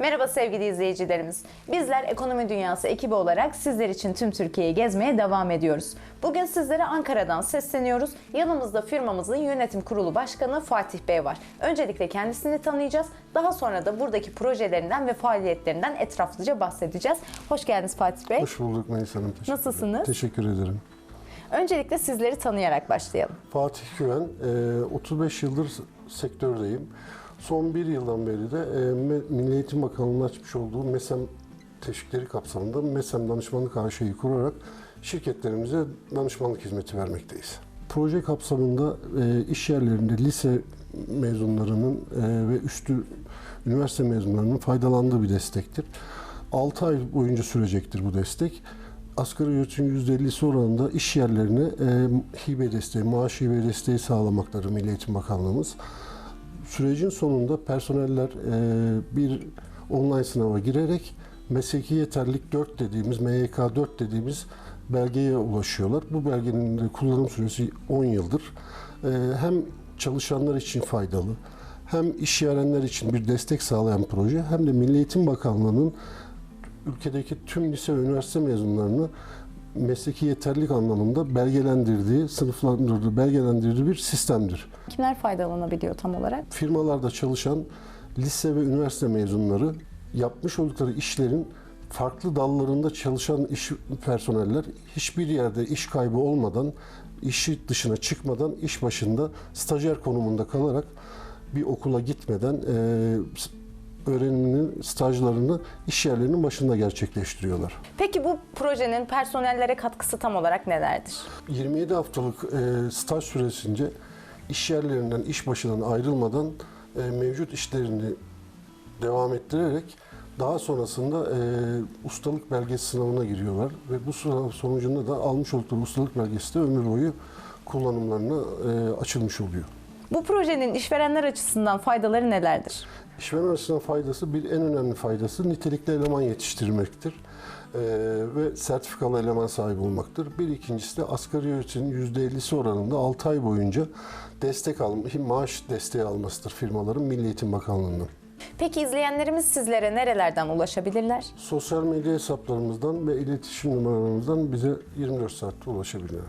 Merhaba sevgili izleyicilerimiz. Bizler Ekonomi Dünyası ekibi olarak sizler için tüm Türkiye'yi gezmeye devam ediyoruz. Bugün sizlere Ankara'dan sesleniyoruz. Yanımızda firmamızın yönetim kurulu başkanı Fatih Bey var. Öncelikle kendisini tanıyacağız. Daha sonra da buradaki projelerinden ve faaliyetlerinden etraflıca bahsedeceğiz. Hoş geldiniz Fatih Bey. Hoş bulduk Melis Hanım. Teşekkür Nasılsınız? Teşekkür ederim. Öncelikle sizleri tanıyarak başlayalım. Fatih Güven, e, 35 yıldır s- sektördeyim. Son bir yıldan beri de e, Milli Eğitim Bakanlığı'nın açmış olduğu MESEM teşvikleri kapsamında MESEM danışmanlık AŞ'yi kurarak şirketlerimize danışmanlık hizmeti vermekteyiz. Proje kapsamında e, iş yerlerinde lise mezunlarının e, ve üstü üniversite mezunlarının faydalandığı bir destektir. 6 ay boyunca sürecektir bu destek. Asgari ücretin %50'si oranında iş yerlerine e, hibe desteği, maaş hibe desteği sağlamaktadır Milli Eğitim Bakanlığımız. Sürecin sonunda personeller e, bir online sınava girerek mesleki yeterlilik 4 dediğimiz, MYK 4 dediğimiz belgeye ulaşıyorlar. Bu belgenin kullanım süresi 10 yıldır. E, hem çalışanlar için faydalı, hem işverenler için bir destek sağlayan proje, hem de Milli Eğitim Bakanlığı'nın ülkedeki tüm lise ve üniversite mezunlarını mesleki yeterlilik anlamında belgelendirdiği, sınıflandırdığı, belgelendirdiği bir sistemdir. Kimler faydalanabiliyor tam olarak? Firmalarda çalışan lise ve üniversite mezunları yapmış oldukları işlerin farklı dallarında çalışan iş personeller hiçbir yerde iş kaybı olmadan, işi dışına çıkmadan iş başında stajyer konumunda kalarak bir okula gitmeden e, öğrenimini, stajlarını iş yerlerinin başında gerçekleştiriyorlar. Peki bu projenin personellere katkısı tam olarak nelerdir? 27 haftalık e, staj süresince iş yerlerinden, iş başından ayrılmadan e, mevcut işlerini devam ettirerek daha sonrasında e, ustalık belgesi sınavına giriyorlar ve bu sınav sonucunda da almış oldukları ustalık belgesi de ömür boyu kullanımlarına e, açılmış oluyor. Bu projenin işverenler açısından faydaları nelerdir? İşveren açısından faydası bir en önemli faydası nitelikli eleman yetiştirmektir. Ee, ve sertifikalı eleman sahibi olmaktır. Bir ikincisi de asgari ücretin %50'si oranında 6 ay boyunca destek alma, maaş desteği almasıdır firmaların Milli Eğitim Bakanlığı'ndan. Peki izleyenlerimiz sizlere nerelerden ulaşabilirler? Sosyal medya hesaplarımızdan ve iletişim numaralarımızdan bize 24 saatte ulaşabilirler.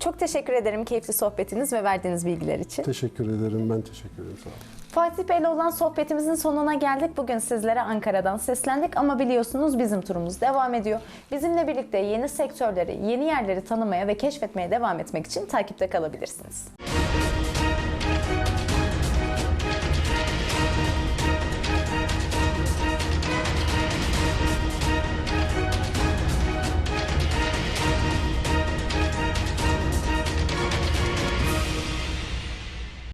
Çok teşekkür ederim keyifli sohbetiniz ve verdiğiniz bilgiler için. Teşekkür ederim. Ben teşekkür ederim. Sağ olun. Fatih Bey'le olan sohbetimizin sonuna geldik. Bugün sizlere Ankara'dan seslendik ama biliyorsunuz bizim turumuz devam ediyor. Bizimle birlikte yeni sektörleri, yeni yerleri tanımaya ve keşfetmeye devam etmek için takipte kalabilirsiniz.